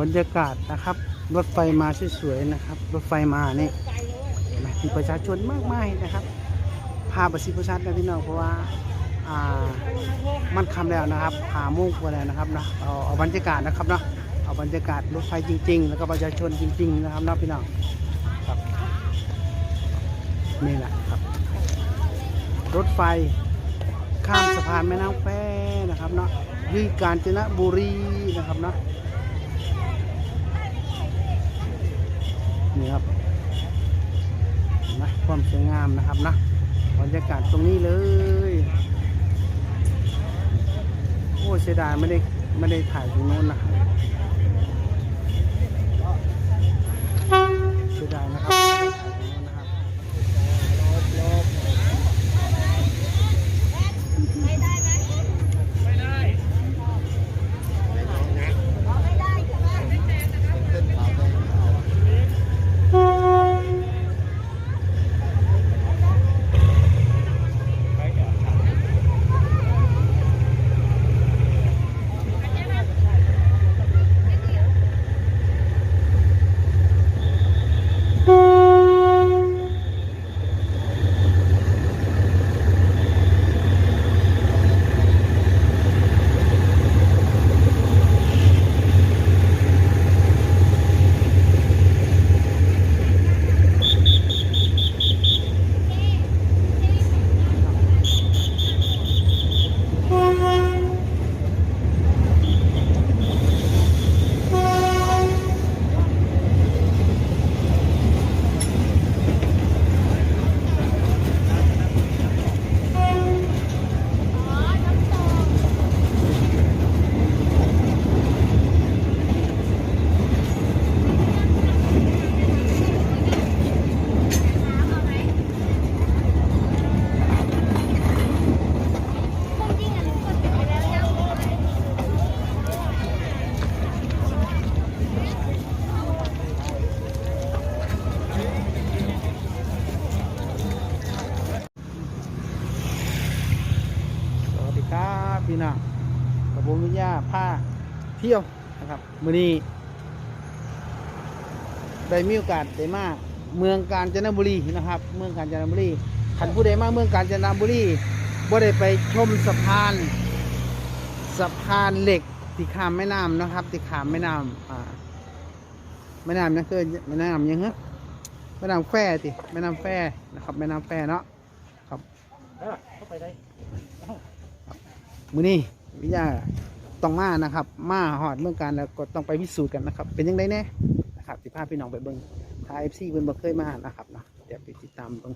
บรรยากาศนะครับ รถไฟมาสวยๆนะครับ รถไฟมานี่นะมีประชาชนมากมายนะครับพาประสิทธิประชันนะพี่น้องเพราะว่าอ่ามันคำแล้วนะครับหามุกไปแล้วนะครับเนาะเอาเอาบรรยากาศนะครับเนาะเอาบรรยากาศรถไฟจริง ๆ แล้วก็ประชาชนจริง ๆ นะครับนาะพี่น้องครับนี่แหละครับ รถไฟข้ามสะพานแม่น้ำแควนะครับเนาะที่กาญจนบุรีนะครับเนาะ นี่ครับนะความสวยงามนะครับนะบรรยากาศตรงนี้เลยโอ้เสียดายไม่ได้ไม่ได้ถ่ายตรงโน้นนะครับเสียดายนะครับ สวัสดีครับพี่น้องกับผมวิญญาผ้า เที่ยวนะครับมื้อนี้ได้มีโอกาสได้มาเมืองกาญจนบุรีนะครับ เมืองกาญจนบุรีขันผู้ใดมาเมืองกาญจนบุรีบ่ได้ไปชมสะพานสะพานเหล็กที่ข้ามแม่น้ำนะครับที่ข้ามแม่น้ำอ่าแม่น้ำนั่นคือแม่น้ำยังเหรอแม่น้ำแควติแม่น้ำแควนะครับแม่น้ำแควเนาะครับเข้าไปได้มื้อนี้วิทยา ต้องมานะครับ มาหอดเมืองการแล้วก็ต้องไปพิสูจน์กันนะครับ เป็นยังไงแน่นะครับสิพาพี่น้องไปเบิ่งทายเอฟซีเพิ่นบ่เคยมานะครับนะเดี๋ยวไปติดตามเบิ่ง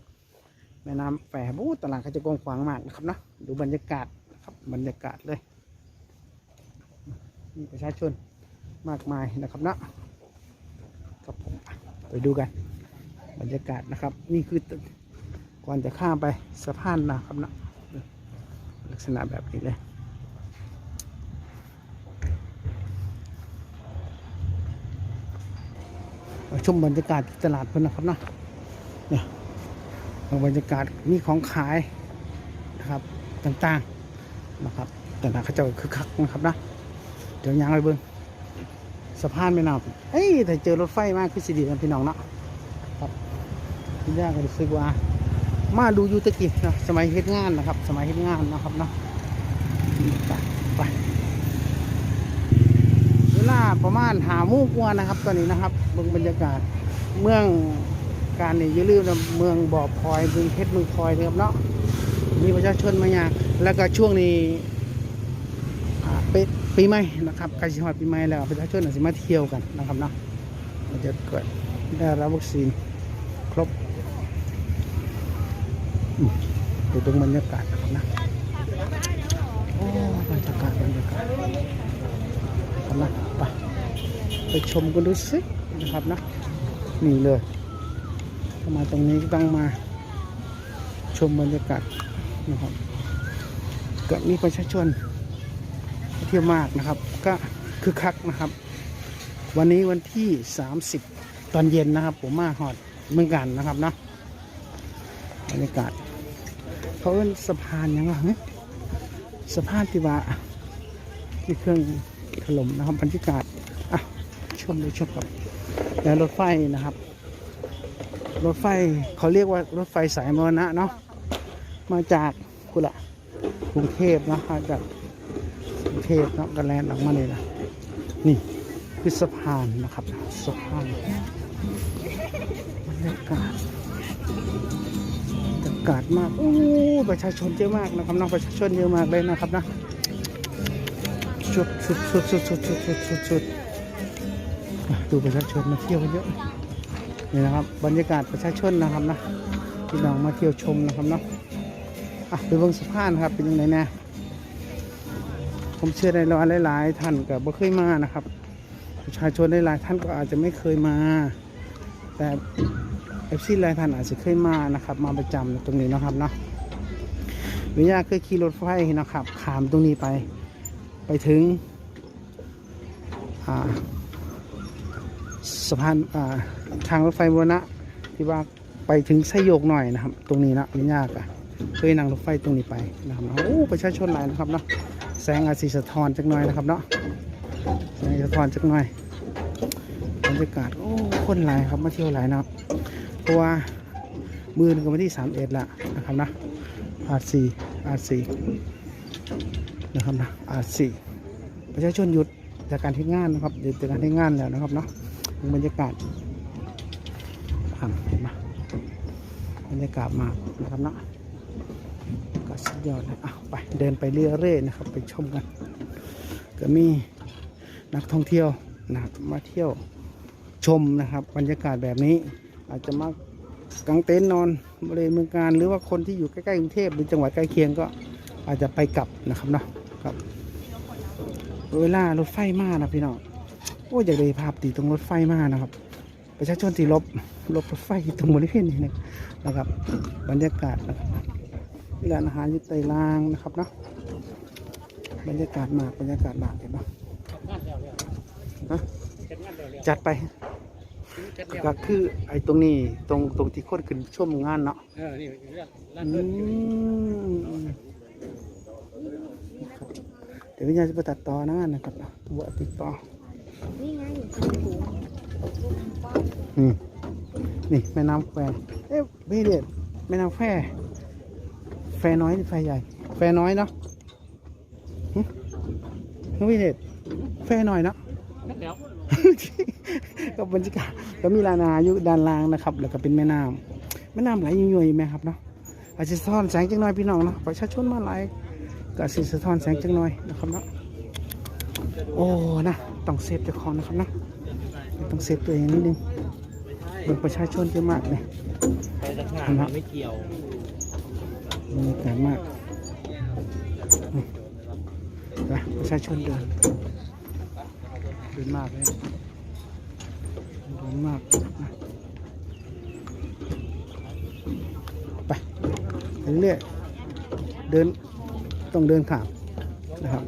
แม่น้ำแฝบูตลาดเขาจะกว้างขวางมากนะครับนะดูบรรยากาศนะครับบรรยากาศเลยมีประชาชนมากมายนะครับนะครับผมไปดูกัน บรรยากาศนะครับ นี่คือก่อนจะข้ามไปสะพานนะครับนะลักษณะแบบนี้เลยมา ชมบรรยากาศตลาดเพื่อนนะครับเนาะเนี่ยบรรยากาศมีของขายนะครับต่างๆนะครับแต่ละเขาจะคึกคักนะครับนะเดี๋ยวยางไปเบิ้งสะพานไม่นาเอ้ยแต่เจอรถไฟมากคือสิดีกันพี่น้องเนาะครับพี่ย่าก็รู้สึกว่า มาดูยูตะกี้นะสมัยเฮ็ดงานนะครับ สมัยเฮ็ดงานนะครับเนาะไป ลาประมาณหาโมูกว่านะครับ ตอนนี้นะครับเบิ่งบรรยากาศเมืองการเนี่อย่าลืมนะเมืองบ่อพลอยเมืองเพชรเมืองพลอยนะครับเนาะมีประชาชนมาอย่างแล้วก็ช่วงนี้เป็นปีใหม่นะครับใกล้สิฮอดปีใหม่แล้วประชาชนอาจจะมาเที่ยวกันนะครับเนาะมันจะเกิดได้รับวัคซีนครบดูตรงบรรยากาศนะครับนะโอ้บรรยากาศบรรยากาศ ครับนะไปไปชมกันดูสินะครับนะนี่เลยถ้ามาตรงนี้ต้องมาชมบรรยากาศนะครับก็มีประชาชนเที่ยวมากนะครับ ก็คือคักนะครับ วันนี้วันที่ 30 ตอนเย็นนะครับ ผมมาหอดเมืองกันนะครับนะบรรยากาศเขาเป็นสะพานยังไงสะพานที่ว่าที่เครื่อง ถล่มนะครับบรรยากาศอะชมได้ชมกับแล้วรถไฟนะครับ รถไฟเขาเรียกว่ารถไฟสายมรณะเนาะมาจากกุละกรุงเทพเนาะมาจากกรุงเทพเนาะกันแลนด์ออกมาเลยนะนี่คือสะพานนะครับสะพานบรรยากาศบรรยากาศมากโอ้ประชาชนเยอะมากนะครับน้องประชาชนเยอะมากเลยนะครับนะ ชุดชุดชุดชุดชุดชุดชุดชุดชุดดูประชาชนมาเที่ยวเยอะนี่นะครับ บรรยากาศประชาชนนะครับนะพี่น้องมาเที่ยวชมนะครับเนาะอะไปเบิ่งสะพานครับเป็นยังไงแน่ผมเชื่อในร้อยหลายๆท่านก็บ่เคยมานะครับ ประชาชนหลายๆท่านก็อาจจะไม่เคยมา แต่เอฟซีหลายท่านอาจจะเคยมานะครับ มาประจำตรงนี้นะครับเนาะวิญญาเคยขี่รถไฟนะครับขามตรงนี้ไป ไปถึงสะพานาทางรถไฟบรณะที่ว่าไปถึงไสยโยกหน่อยนะครับ ตรงนี้นะไม่ยากอะเคยนั่งรถไฟตรงนี้ไปนะครับโอ้ประชาชนหลายนะครับเนาะแสงอาจสีสะท้อนจักหน่อยนะครับเนาะแสงสะท้อนจักหน่อยบรรยากาศโอ้คนหลายครับมาเที่ยวหลายนะครับเพราะว่ามือนก็วันที่สามเอ็ดละนะครับนะอาร์ซีอาร์ซี นะครับนะอาร์ซีประชาชนหยุดจากการที่งานนะครับหยุดจากการที่งานแล้วนะครับเนาะบรรยากาศเห็นไหมบรรยากาศมากนะครับเนาะก็สุดยอดเลยอะไปเดินไปเรื่อยๆนะครับ ไปชมกัน ก็มีนักท่องเที่ยวนะครับมาเที่ยวชมนะครับบรรยากาศแบบนี้ อาจจะมากางเต็นท์นอนบริเวณเมืองการ หรือว่าคนที่อยู่ใกล้ๆกรุงเทพหรือจังหวัดใกล้เคียงก็อาจจะไปกลับนะครับเนาะ ครับ เวลารถไฟมานะพี่น้องโอ้อยากได้ภาพตีตรงรถไฟมากนะครับ ประชาชนที่ลบลบรถไฟตรงบริเวณนี้นะนะครับ บรรยากาศนะครับร้านอาหารอยู่ใต้รางนะครับเนาะบรรยากาศมากบรรยากาศมากเห็นปะฮะจัดไปก็คือไอ้ตรงนี้ตรงตรงที่คนขึ้นช่วงงานเนาะเออนี่เรื่องร้านอืเพิ่นอยู่นี่มเดี๋ยววิญญาณจะไปตัดต่อนะนะครับว่าติดต่อนี่ไงเป็นถุงอืมนี่แม่น้ำแควเอ๊ะไม่เด็ดแม่น้ำแควแฟน้อยหรือแฟใหญ่ แฟน้อยเนาะหึไม่เด็ดแฟน้อยเนาะนักแล้วก็บรรยากาศก็มีลานนาอยู่ด้านล่างนะครับ แล้วก็เป็นแม่น้ำแม่น้ำไหลยุ่ยๆไหมครับเนาะอาจจะสะท้อนแสงจังหน่อยพี่น้องเนาะประชาชนมาหลาย ก็อาจสิสะท้อนแสงจังหน่อยนะครับเนาะโอ้นะต้องเซฟเจ้าของนะครับเนาะต้องเซฟตัวเองนิดนึงเบิ่งประชาชนเยอะมากเลยไปทหารมันไม่เกี่ยวบรรยากาศมากนี่ไปประชาชนเดินเดินมากเลยเดินมากนะไปไปเรื่อยเดิน ต้องเดินขามนะครับ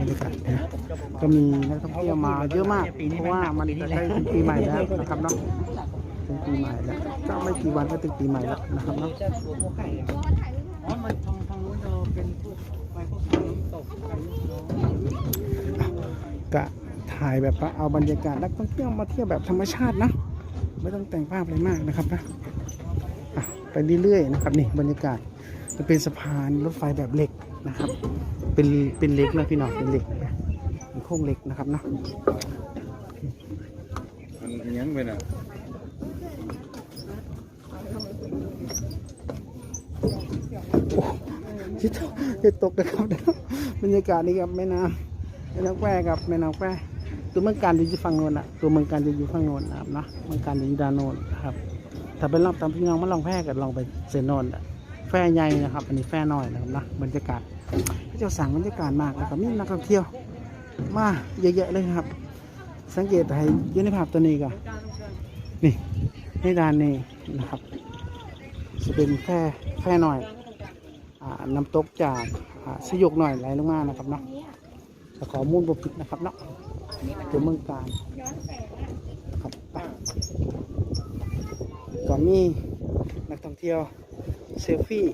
บรรยากาศนะก็มีนักท่องเที่ยวมาเยอะมาก เพราะว่ามันจะใกล้ถึงปีใหม่แล้วนะครับเนาะถึงปีใหม่แล้วก็ไม่กี่วันก็ถึงปีใหม่แล้วนะครับเนาะจะตัวพวกไข่อ๋อมันทางทางนู้นเป็นพวกไฟพวกไข่ตกไข่ลูกน้องก็ถ่ายแบบว่าเอาบรรยากาศนักท่องเที่ยวมาเที่ยวแบบธรรมชาตินะไม่ต้องแต่งภาพอะไรมากนะครับนะไปเรื่อยๆนะครับนี่บรรยากาศ มันเป็นสะพานรถไฟแบบเหล็กนะครับ เป็นเป็นเหล็กนะพี่น้องเป็นเหล็กเป็นโครงเหล็กนะครับเนาะมันยังไปน่ะจะตกจะตกนะครับบรรยากาศนี่ครับแม่น้ำแม่น้ำแควครับแม่น้ำแควตัวเมืองการจะอยู่ฝั่งโน้นอะตัวเมืองการจะอยู่ฝั่งโน้นนะครับนะเมืองการจะอยู่ด้านโน้นนะครับถ้าเป็นรอบตามพี่น้องมาลองแพร่กันลองไปเซนโนนอะ แฟใหญ่นะครับ อันนี้แฟน้อยนะครับนะบรรยากาศพระเจ้าสั่งบรรยากาศมากนะครับมีนักท่องเที่ยว มาเยอะๆเลยครับ สังเกตให้ยืนในภาพตัวนี้ก่อนนี่ในด้านนี้นะครับจะเป็นแค่แค่หน่อยอ่าน้ำตกจากสยกหน่อยไหลลงมานะครับเนาะแต่ขอมูลบผิดนะครับเนาะตัวเมืองการครับก็มีนักท่องเที่ยว เซลฟี่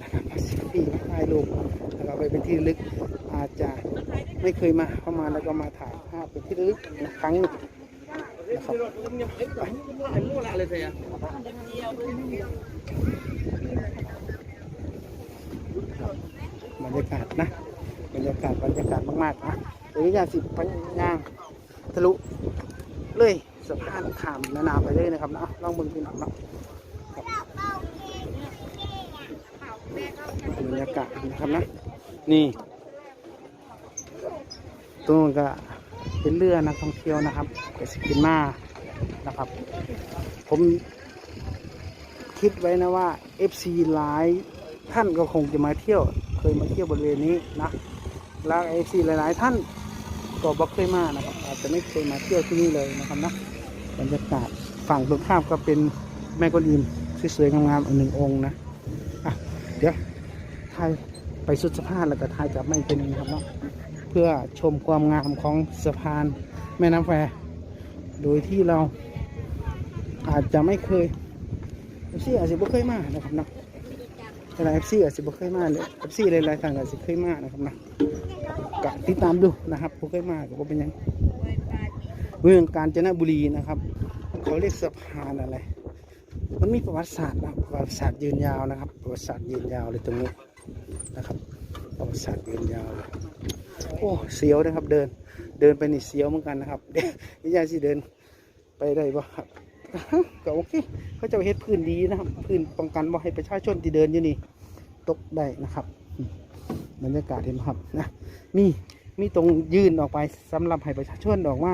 นะครับเซลฟี่ถ่ายรูปแล้วก็ไปเป็นที่ลึกอาจจะไม่เคยมาเข้ามาแล้วก็มาถ่ายภาพเป็นที่ลึกครั้งหนึ่งนะครับบรรยากาศนะบรรยากาศบรรยากาศมากๆนะเดี๋ยวอยาสิปัญญางทะลุเลยสะพานขามนานาไปเลยนะครับนะลองเบิ่งพี่น้องเนะครับ บรรยากาศนะครับนะ นี่ตรงก็เป็นเรือนักท่องเที่ยวนะครับเกสกินมานะครับ ผมคิดไว้นะว่า FC หลายท่านก็คงจะมาเที่ยว เคยมาเที่ยวบริเวณนี้นะแล้ว FC หลาย ๆ ท่านก็บอกเคยมานะครับ อาจจะไม่เคยมาเที่ยวที่นี่เลยนะครับนะบรรยากาศฝั่งตรงข้ามก็เป็นแม่กวนอิมสวยๆงามๆอีกหนึ่งองค์นะ เดี๋ยวถ่ายไปสุดสะพานแล้วก็ถ่ายกลับมาอีกทีนึงนะครับเนาะเพื่อชมความงามของสะพานแม่น้ำแควโดยที่เราอาจจะไม่เคยเอฟซีอาจจะไม่เคยมานะครับเนาะหลายเอฟซีอาจจะไม่เคยมาเลยเอฟซีหลายๆทางอาจจะเคยมานะครับนะกะติดตามดูนะครับบ่เคยมาก็เป็นยังเมืองกาญจนบุรีนะครับ เขาเรียกสะพานอะไร มันมีประวัติศาสตร์นะประวัติศาสตร์ยืนยาวนะครับ ประวัติศาสตร์ยืนยาวเลยตรงนี้นะครับ ประวัติศาสตร์ยืนยาวเลยโอ้เสียวนะครับเดินเดินไปนี่เสียวเหมือนกันนะครับเดี๋ยวนี่ยาสิเดินไปได้บ่ครับก็โอเคเขาจะเฮ็ดพื้นดีนะครับ พื้นป้องกันบ่ให้ประชาชนที่เดินอยู่นี่ตกได้นะครับบรรยากาศเห็นไหมครับนะมีมีตรงยืนออกไปสำหรับให้ประชาชนออกมา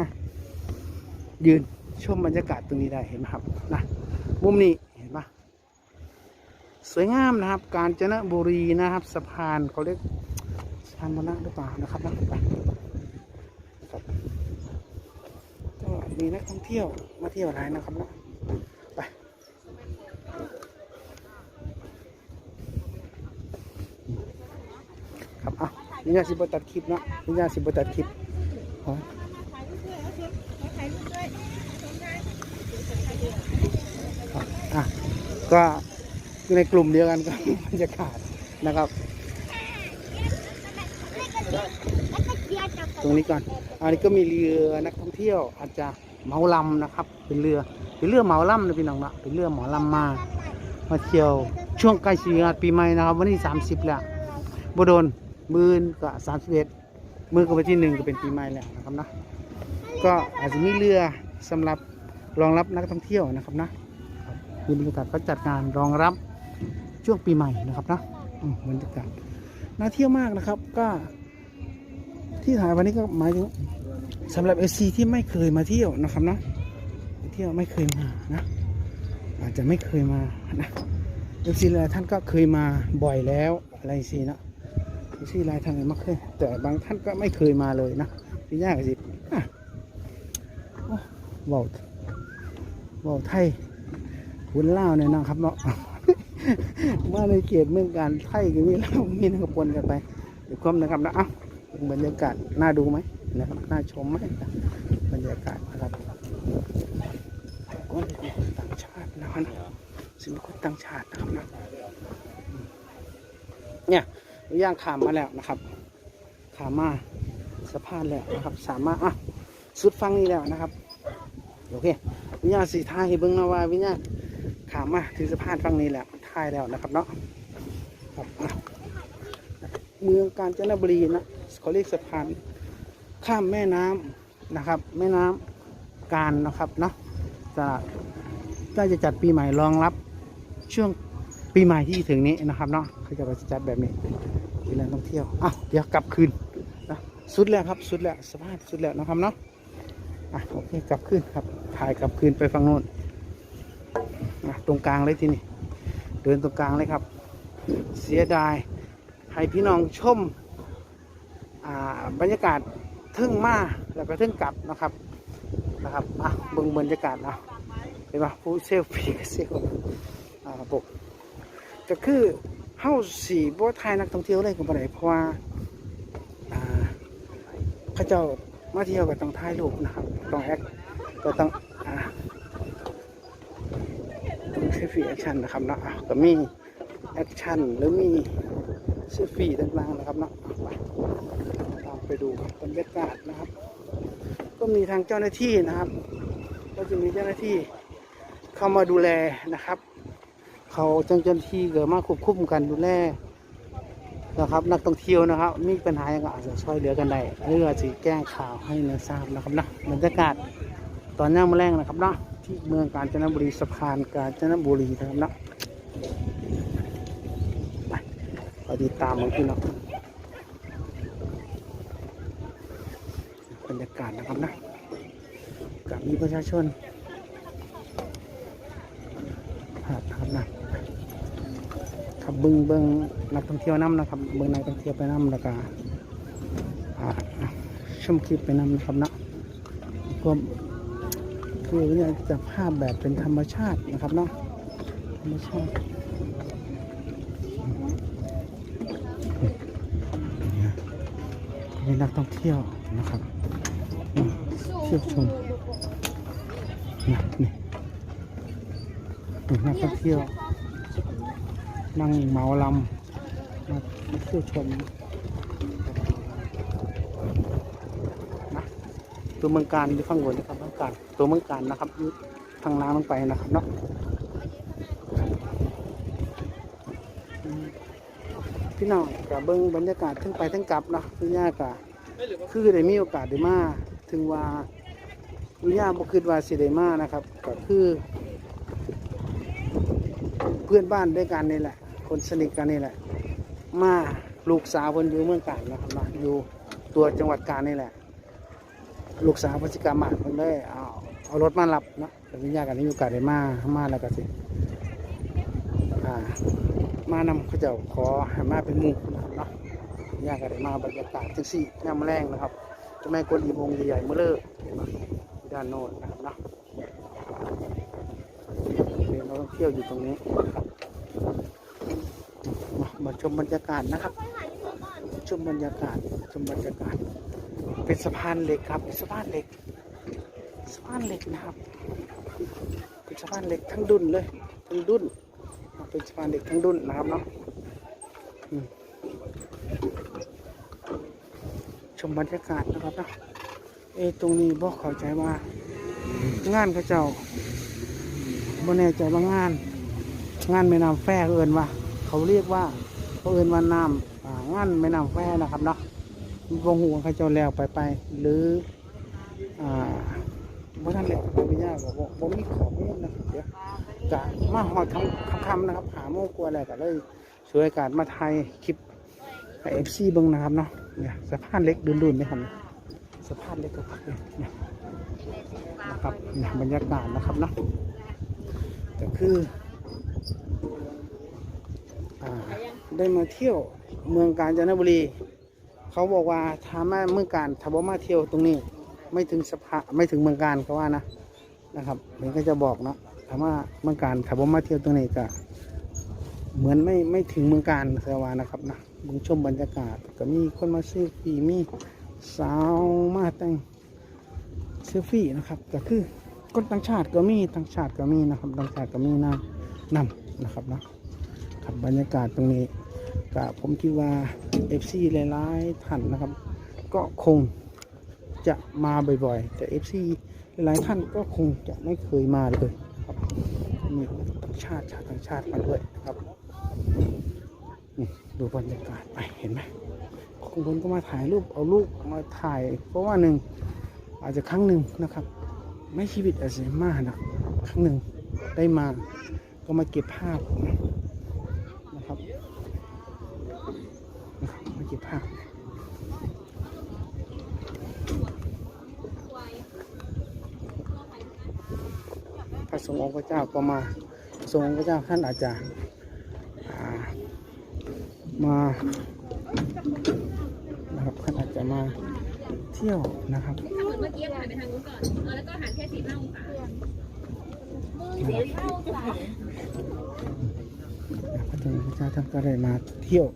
ยืนชมบรรยากาศตรงนี้ได้เห็นไหมครับนะ มุมนี้เห็นปะสวยงามนะครับ กาญจนบุรีนะครับ สะพานเขาเรียกสะพานมรณะหรือเปล่านะครับนะไปครับก็มีนักท่องเที่ยวมาเที่ยวหลายนะครับนะไปครับอะนี่ยาสิบตัดคลิปนะนี่ยาสิบตัดคลิปอ๋อ ครับอะ ก็ในกลุ่มเดียวกันก็บรรยากาศนะครับ ตรงนี้ก่อน อันนี้ก็มีเรือนักท่องเที่ยวอาจจะเหมาลำนะครับ เป็นเรือ เป็นเรือเหมาลำนะพี่น้องนะเป็นเรือเหมาลำมา มาเที่ยวช่วงใกล้สีงานปีใหม่นะครับ วันที่30แล้วบโดนมือนก็31มือก็วันที่หนึ่งก็เป็นปีใหม่แล้วนะครับนะก็อาจจะมีเรือสำหรับรองรับนักท่องเที่ยวนะครับนะ มีบรรยากาศก็จัดงานรองรับช่วงปีใหม่นะครับนะบรรยากาศน่าเที่ยวมากนะครับ ก็ที่ถ่ายวันนี้ก็หมายถึงสำหรับเอซีที่ไม่เคยมาเที่ยวนะครับนะเที่ยวไม่เคยมานะอาจจะไม่เคยมานะเอซีหลายท่านก็เคยมาบ่อยแล้วอะไรสินะเอซีหลายท่านไม่เคยแต่บางท่านก็ไม่เคยมาเลยนะพี่ย่ากสิอะโอ้เบาเบาไทย คุณเล่าเนี่ยนะครับเนาะมาในเขตเมืองการไทยก็มีเล่ามีนักปนกันไปเดี๋ยวคมนะครับนะอะบรรยากาศน่าดูไหมนะครับน่าชมไหมบรรยากาศนะครับก็เป็นคนต่างชาตินะครับสินคนต่างชาตินะครับนะเนี่ยย่างขามมาแล้วนะครับขามมาสะพานแล้วนะครับ สามารถอะสุดฟังนี้แล้วนะครับโอเควิญญาณสีทายให้เบิ้งนะว่าวิญญาณามมาถึงสะพานฝั่งนี้แหละท้ายแล้วนะครับเนาะครับเมืองกาญจนบุรีนะเขาเรียกสะพานข้ามแม่น้ำนะครับ แม่น้ำการนะครับเนาะจะได้จะจัดปีใหม่รองรับ ช่วงปีใหม่ที่ถึงนี้นะครับเนาะเขาจะไปจัดแบบนี้เป็นแหล่งท่องเที่ยวอ้าวเดี๋ยวกลับคืนนะสุดแล้วครับสุดแล้วสะพานสุดแล้วนะครับเนาะอะโอเคกลับขึ้นครับถ่ายกลับคืนไปฝั่งโน้น ตรงกลางเลยทีนี้เดินตรงกลางเลยครับ เสียดายให้พี่น้องชมบรรยากาศทึ่งมาแล้วก็ทึ่งกลับนะครับนะครับอะเบิ่งบรรยากาศนะเห็นปะผู้เซลฟี่เซลอ่าครับผมก็คือเฮาสีบ่ทยนักท่องเที่ยวเลยก็บ่ได้เพราะว่าอ่าเจ้ามาเที่ยวก็ต้องถ่ายรูปนะครับต้องแอคก็ต้องอ่าต้อง เซฟี่แอคชั่นนะครับเนาะก็มีแอคชั่นหรือมีเซฟี่ต่างๆนะครับเนาะไปตาไปดูบรรยากาศนะครับ ก็มีทางเจ้าหน้าที่นะครับ ก็จะมีเจ้าหน้าที่เข้ามาดูแลนะครับ เขาเจ้าหน้าที่เกิดมาควบคุมกันดูแลนะครับ นักท่องเที่ยวนะครับ มีปัญหาอย่างไรอาจจะช่วยเหลือกันได้หรืออาจจะแจ้งข่าวให้เนื้อทราบนะครับนะบรรยากาศตอนย่างแมลงนะครับนะ ที่เมืองกาญจนบุรีสะพานกาญจนบุรีนะครับนะไปไปติดตามมันพี่น้องบรรยากาศนะครับนะกับมีประชาชนผ่านนะครับนะครับเบิ้งเบิ้งนักท่องเที่ยวน้ำนะครับเบิ้งนักท่องเที่ยวไปน้ำแล้วก็ชมคลิปไปน้ำนะครับนะก็ คือเนี่ยจะภาพแบบเป็นธรรมชาตินะครับเนาะธรรมชาตินี่นักท่องเที่ยวนะครับเที่ยวชมนะนี่นี่นักท่องเที่ยวนั่งเมาลำมาเที่ยวชมนะ ตัวเมืองการอยู่ข้างบนนะครับเมืองการตัวเมืองการนะครับทางน้ำลงไปนะครับเนาะพี่น้องกับเบิ้งบรรยากาศทั้งไปทั้งกลับเนาะพี่ย่ากะคือได้มีโอกาสได้มาถึงว่าพี่ย่าบ่คิดว่าสิได้มานะครับ ก็คือ เพื่อนบ้านด้วยกันนี่แหละ คนสนิทกันนี่แหละ มาลูกสาวคนอยู่เมืองการนะครับมาอยู่ตัวจังหวัดกาญนี่แหละ ลูกสาวพจิกรรมะคนได้เอาเอารถมารับเนาะแต่วิญญาณกันนี้มีโอกาสได้มามาแล้วก็สิอ่ามานำเขาเจ้าขอให้มาเป็นหมู่นะครับเนาะวิญญาณกันได้มาบรรยากาศจังสี่ย่ำแรงนะครับเจะแม่กวนอีมงใหญ่ๆเมื่อเลิกด้านโน้นนะครับเนาะเป็นนักท่องเที่ยวอยู่ตรงนี้มาชมบรรยากาศนะครับ ชมบรรยากาศ ชมบรรยากาศ เป็นสะพานเหล็กครับเป็นสะพานเหล็กสะพานเหล็กนะครับ เป็นสะพานเหล็กทั้งดุนเลยทั้งดุนเป็นสะพานเหล็กทั้งดุนนะครับเนาะอืมชมบรรยากาศนะครับเนาะเอะตรงนี้บอกเข้าใจว่า งานเขาเจ้าบ่แน่ใจว่างาน งานแม่น้ำแฟเอินว่า เขาเรียกว่าเขาเอินว่าน้ำอ่างานแม่น้ำแฟนะครับเนาะ วงหูเขาเจ้าแล้วไปไปหรืออ่าบ่ท่านแล้วบ่มีญาติบอกว่าบ่มีขอมูลนะครับเดี๋ยวกะมาหอดคำคำนะครับหาโมกลัวอะไรก็เลยช่วยอาการมาไทยคลิปเอฟซีเบิ้งนะครับเนาะเนี่ยสะพานเล็กดุนๆนี่ครับสะพานเล็กก็เนี่ยนะครับเนี่ยบรรยากาศนะครับเนาะก็คืออาได้มาเที่ยวเมืองกาญจนบุรี เขาบอกว่าถ้ามาเมืองการถ้าบ่มาเที่ยวตรงนี้ ไม่ถึงสภาไม่ถึงเมืองการเขาว่านะนะครับเห็นก็จะบอกเนาะถ้ามาเมืองการถ้าบ่มาเที่ยวตรงนี้ก็เหมือนไม่ไม่ถึงเมืองการเสวานะครับนะมึงชมบรรยากาศก็มีคนมาซื้อฟีมีสาวมาแต่งเซลฟี่นะครับก็คือคนต่างชาติก็มีต่างชาติก็มีนะครับต่างชาติก็มีนะนำนะครับนะครับบรรยากาศตรงนี้ ก็ผมคิดว่า FC หลายๆท่านนะครับ ก็คงจะมาบ่อยๆ แต่ FC หลายๆท่านก็คงจะไม่เคยมาเลยครับมีต่างชาติชาติต่างชาติมาด้วยครับดูบรรยากาศไปเห็นไหมบางคนก็มาถ่ายรูปเอาลูกมาถ่าย เพราะว่าหนึ่งอาจจะครั้งหนึ่งนะครับ ไม่ชีวิตอาจจะมากนะครั้งหนึ่งได้มาก็มาเก็บภาพนะครับนะครั บมาเก็บภาพพระสงฆ์องค์พระเจ้าก็มาพระสงฆ์องค์พระเจ้าท่านอาจจะอ่ามานะครับท่านอาจจะมาเที่ยวนะครับเหมือนเมื่อกี้หันไปทางนู้นก่อนเออแล้วก็หันแค่สี่ห้าองศามือสี่ห้าองศาพระเจ้าพระเจ้าท่านก็ได้มาเที่ยว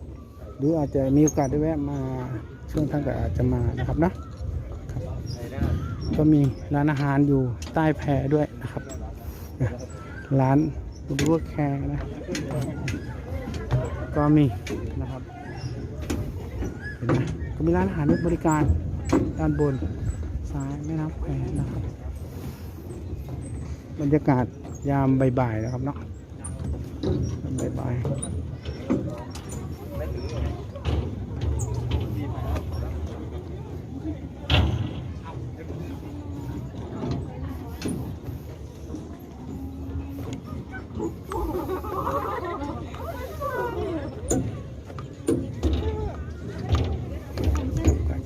หรืออาจจะมีโอกาสได้แวะมาช่วงท่านก็อาจจะมานะครับนะครับ ก็มีร้านอาหารอยู่ใต้แพด้วยนะครับร้านรูวแคร์นะก็มีนะครับเห็นไหมก็มีร้านอาหารบริการด้านบนซ้ายแม่น้ำแควนะครับ บรรยากาศยามบ่ายๆนะครับเนาะบ่ายๆก็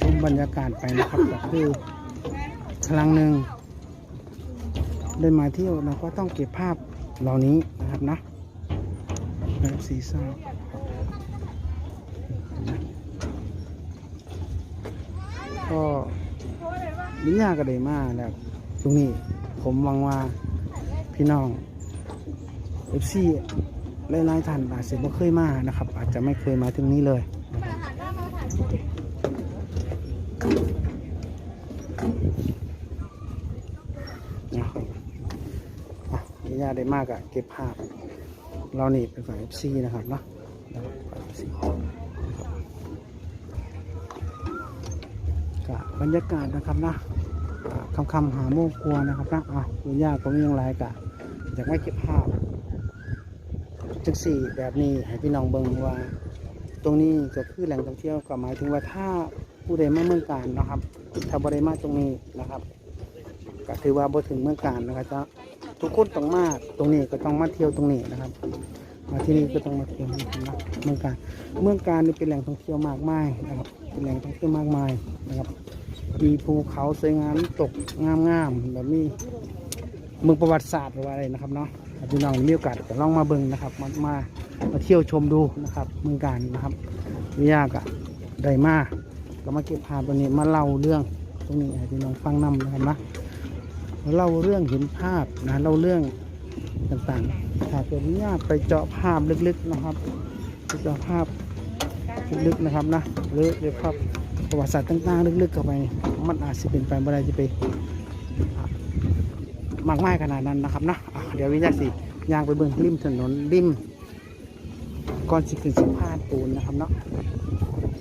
ชมบรรยากาศไป นะครับก็คือครั้งหนึ่งได้มาเที่ยวเราก็ต้องเก็บภาพเหล่านี้นะครับนะแบบสีเศร้าก็วิญญาก็ได้มาแล้วตรงนี้ผมหวังว่าพี่น้องเอฟซีหลายๆท่านอาจจะไม่เคยมานะครับ อาจจะไม่เคยมาถึงนี้เลยนะครับนะครับ อะมีญาได้มากอะเก็บภาพ เรานี่เป็นฝ่าย FC นะครับเนาะฝ่าย FC กับบรรยากาศนะครับนะคำคำหาโมกัวนะครับนะอะมีญาติก็มีอย่างไรกะอยากไม่เก็บภาพจังสี่แบบนี้ให้พี่น้องเบิ่งว่า ตรงนี้ก็คือแหล่งท่องเที่ยวก็หมายถึงว่าถ้าผู้ใดมาเมืองการนะครับถ้าบ่ได้มาตรงนี้นะครับก็ถือว่าบ่ถึงเมืองการนะครับจะ ทุกคนต้องมาตรงนี้ก็ต้องมาเที่ยวตรงนี้นะครับ มาที่นี่ก็ต้องมาเที่ยวนะเมืองการเมืองการนี่เป็นแหล่งท่องเที่ยวมากมายนะครับ เป็นแหล่งท่องเที่ยวมากมายนะครับมีภูเขาสวยงามตกงามๆแบบนี้เมืองประวัติศาสตร์หรือว่าอะไรนะครับเนาะพี่น้องมีโอกาสก็ลองมาเบิ่งนะครับ มามามาเที่ยวชมดูนะครับเมืองการนะครับไม่ยากอะได้มากก็มาเก็บภาพตรงนี้มาเล่าเรื่องตรงนี้ให้พี่น้องฟังนำนะครับนะ เล่าเรื่องเห็นภาพนะเล่าเรื่องต่างๆถ้าเกิดญาตไปเจาะภาพลึกๆนะครับเจาะภาพลึกๆนะครับนะหรือเกี่ยวกับประวัติศาสตร์ต่างๆลึกๆเข้าไป มันอาจจะเป็นไปไม่ได้จะไปมากมายขนาดนั้นนะครับนะเดี๋ยววิญญาณสิย่างไปเบิ่งริมถนนริมก่อนสิขึ้นสะพานปูนนะครับเนาะ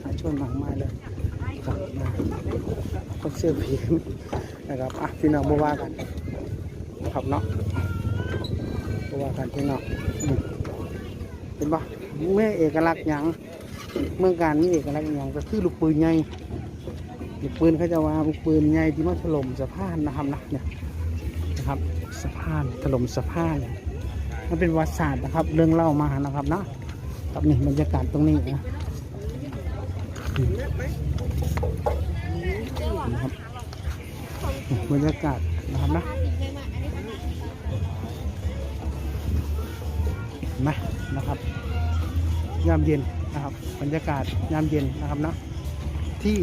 สายชนมากมายเลย ครับนะคนเสื้อผีนะครับอะพี่น้องบ่ว่ากันนะครับเนาะบ่ว่ากันพี่น้องเป็นปะเมื่อเอกลักษณ์หยังเมืองการมีเอกลักษณ์หยังก็คือลูกปืนใหญ่ลูกปืนเขาจะว่าลูกปืนใหญ่ที่มาถล่มสะพานนะครับนะเนี่ยนะครับสะพานถล่มสะพานมันเป็นวัติศาสตร์นะครับ เรื่องเล่ามานะครับนะครับนี่บรรยากาศตรงนี้นะ นะครับบรรยากาศนะครับนะมานะครับ ยามเย็นนะครับ บรรยากาศยามเย็นนะครับนะที่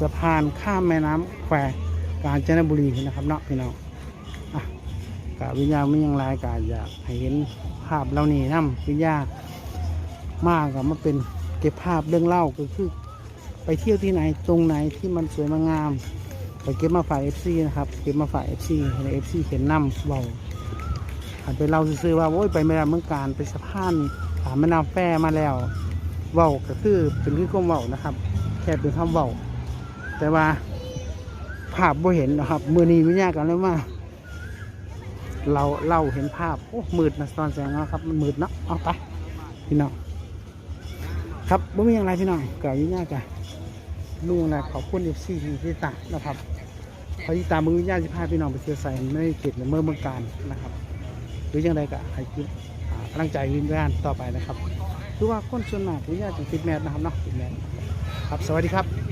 สะพานข้ามแม่น้ำแควกาญจนบุรีนะครับเนาะพี่น้องอะกะวิญญาณไม่ยังไรกะอยากให้เห็นภาพเหล่านี้นํวิญญาณมากกับมาเป็นเก็บภาพเรื่องเล่าก็คือ ไปเที่ยวที่ไหนตรงไหนที่มันสวยงามไปเก็บมาฝากเอฟซีนะครับเก็บมาฝากเอฟซีในเอฟซีเขียนนำเบาหันไปเล่าซื่อว่าโอ้ยไปไม่ได้เมืองการไปสะพานถามแม่น้ำแฟมาแล้วเบาก็คือเป็นคือความเบานะครับ แค่เป็นคำเบาแต่ว่าภาพบ่เห็นนะครับ มือนี้ไม่ยากกันเลยว่าเราเล่าเห็นภาพโอ้มืดนะตอนแสงนะครับ มันมืดเนาะเอาไปพี่น้องครับบ่มีอย่างไรพี่น้องเก่ายุ่งยากจ้ะ ลูกนะขอบคุณเอฟซีที่ตามนะครับเขาที่ตามมือญาติพาพี่น้องไปเที่ยใส่ในเขตในเมื่อเมืองการนะครับ หรือยังไงก็ให้คิดกำลังใจวินงานต่อไปนะครับคือว่าคนส่วนมากวิญญาณติดแมสนะครับเนาะติดแมสครับ สวัสดีครับ